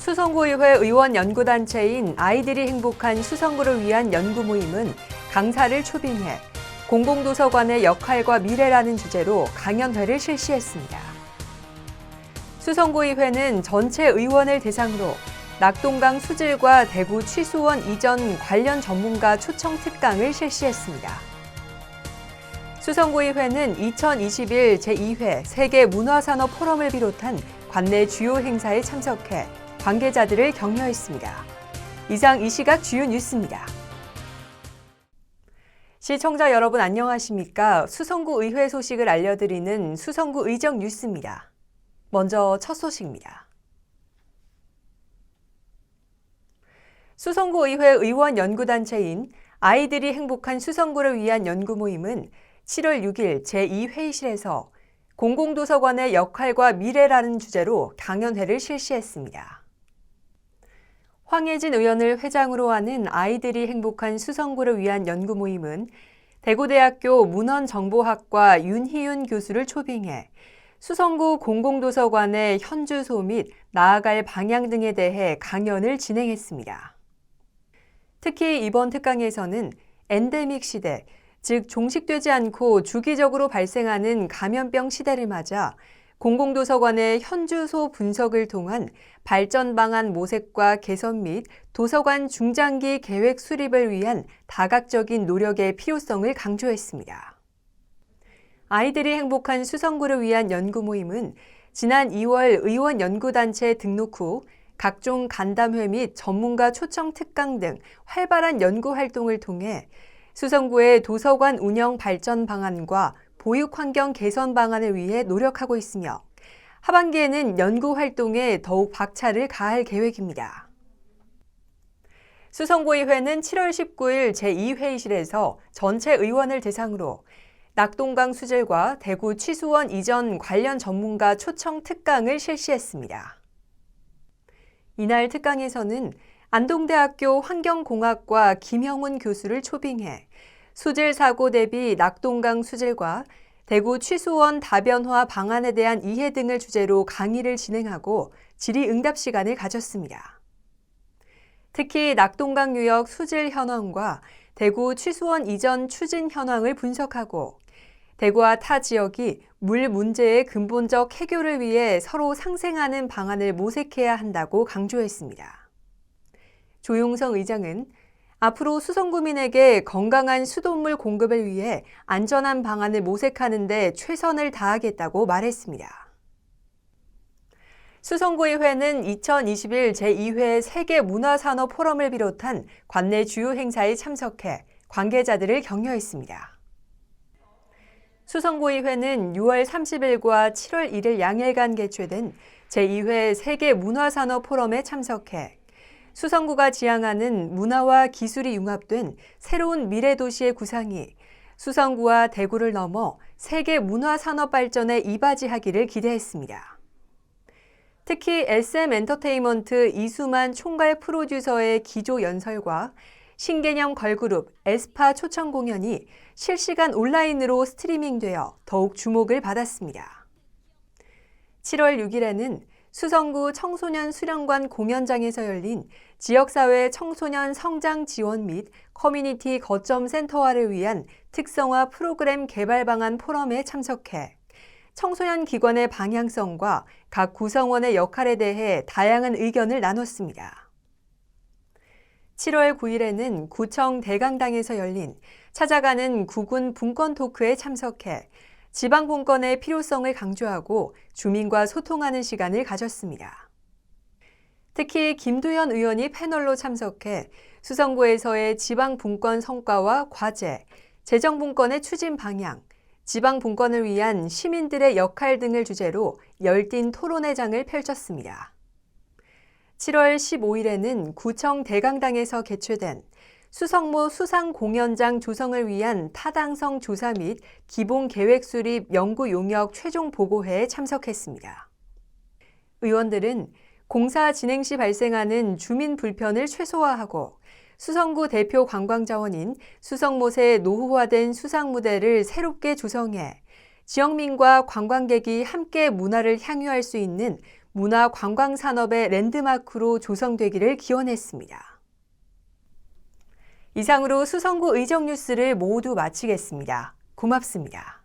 수성구의회 의원 연구단체인 아이들이 행복한 수성구를 위한 연구 모임은 강사를 초빙해 공공도서관의 역할과 미래라는 주제로 강연회를 실시했습니다. 수성구의회는 전체 의원을 대상으로 낙동강 수질과 대구 취수원 이전 관련 전문가 초청 특강을 실시했습니다. 수성구의회는 2021 제2회 세계 문화산업 포럼을 비롯한 관내 주요 행사에 참석해 관계자들을 격려했습니다. 이상 이 시각 주요 뉴스입니다. 시청자 여러분 안녕하십니까? 수성구 의회 소식을 알려드리는 수성구 의정 뉴스입니다. 먼저 첫 소식입니다. 수성구 의회 의원 연구단체인 아이들이 행복한 수성구를 위한 연구 모임은 7월 6일 제2회의실에서 공공도서관의 역할과 미래라는 주제로 강연회를 실시했습니다. 황혜진 의원을 회장으로 하는 아이들이 행복한 수성구를 위한 연구 모임은 대구대학교 문헌정보학과 윤희윤 교수를 초빙해 수성구 공공도서관의 현주소 및 나아갈 방향 등에 대해 강연을 진행했습니다. 특히 이번 특강에서는 엔데믹 시대, 즉 종식되지 않고 주기적으로 발생하는 감염병 시대를 맞아 공공도서관의 현주소 분석을 통한 발전 방안 모색과 개선 및 도서관 중장기 계획 수립을 위한 다각적인 노력의 필요성을 강조했습니다. 아이들이 행복한 수성구를 위한 연구 모임은 지난 2월 의원 연구단체 등록 후 각종 간담회 및 전문가 초청 특강 등 활발한 연구 활동을 통해 수성구의 도서관 운영 발전 방안과 보육 환경 개선 방안을 위해 노력하고 있으며 하반기에는 연구 활동에 더욱 박차를 가할 계획입니다. 수성구의회는 7월 19일 제2회의실에서 전체 의원을 대상으로 낙동강 수질과 대구 취수원 이전 관련 전문가 초청 특강을 실시했습니다. 이날 특강에서는 안동대학교 환경공학과 김형훈 교수를 초빙해 수질 사고 대비 낙동강 수질과 대구 취수원 다변화 방안에 대한 이해 등을 주제로 강의를 진행하고 질의응답 시간을 가졌습니다. 특히 낙동강 유역 수질 현황과 대구 취수원 이전 추진 현황을 분석하고 대구와 타 지역이 물 문제의 근본적 해결을 위해 서로 상생하는 방안을 모색해야 한다고 강조했습니다. 조용성 의장은 앞으로 수성구민에게 건강한 수돗물 공급을 위해 안전한 방안을 모색하는 데 최선을 다하겠다고 말했습니다. 수성구의회는 2021 제2회 세계 문화산업 포럼을 비롯한 관내 주요 행사에 참석해 관계자들을 격려했습니다. 수성구의회는 6월 30일과 7월 1일 양일간 개최된 제2회 세계 문화산업 포럼에 참석해 수성구가 지향하는 문화와 기술이 융합된 새로운 미래 도시의 구상이 수성구와 대구를 넘어 세계 문화 산업 발전에 이바지하기를 기대했습니다. 특히 SM 엔터테인먼트 이수만 총괄 프로듀서의 기조 연설과 신개념 걸그룹 에스파 초청 공연이 실시간 온라인으로 스트리밍되어 더욱 주목을 받았습니다. 7월 6일에는 수성구 청소년 수련관 공연장에서 열린 지역사회 청소년 성장 지원 및 커뮤니티 거점 센터화를 위한 특성화 프로그램 개발 방안 포럼에 참석해 청소년 기관의 방향성과 각 구성원의 역할에 대해 다양한 의견을 나눴습니다. 7월 9일에는 구청 대강당에서 열린 찾아가는 구군 분권 토크에 참석해 지방 분권의 필요성을 강조하고 주민과 소통하는 시간을 가졌습니다. 특히 김두현 의원이 패널로 참석해 수성구에서의 지방 분권 성과와 과제, 재정 분권의 추진 방향, 지방 분권을 위한 시민들의 역할 등을 주제로 열띤 토론회장을 펼쳤습니다. 7월 15일에는 구청 대강당에서 개최된 수성모 수상 공연장 조성을 위한 타당성 조사 및 기본 계획 수립 연구 용역 최종 보고회에 참석했습니다. 의원들은 공사 진행 시 발생하는 주민 불편을 최소화하고 수성구 대표 관광자원인 수성못의 노후화된 수상무대를 새롭게 조성해 지역민과 관광객이 함께 문화를 향유할 수 있는 문화 관광 산업의 랜드마크로 조성되기를 기원했습니다. 이상으로 수성구 의정 뉴스를 모두 마치겠습니다. 고맙습니다.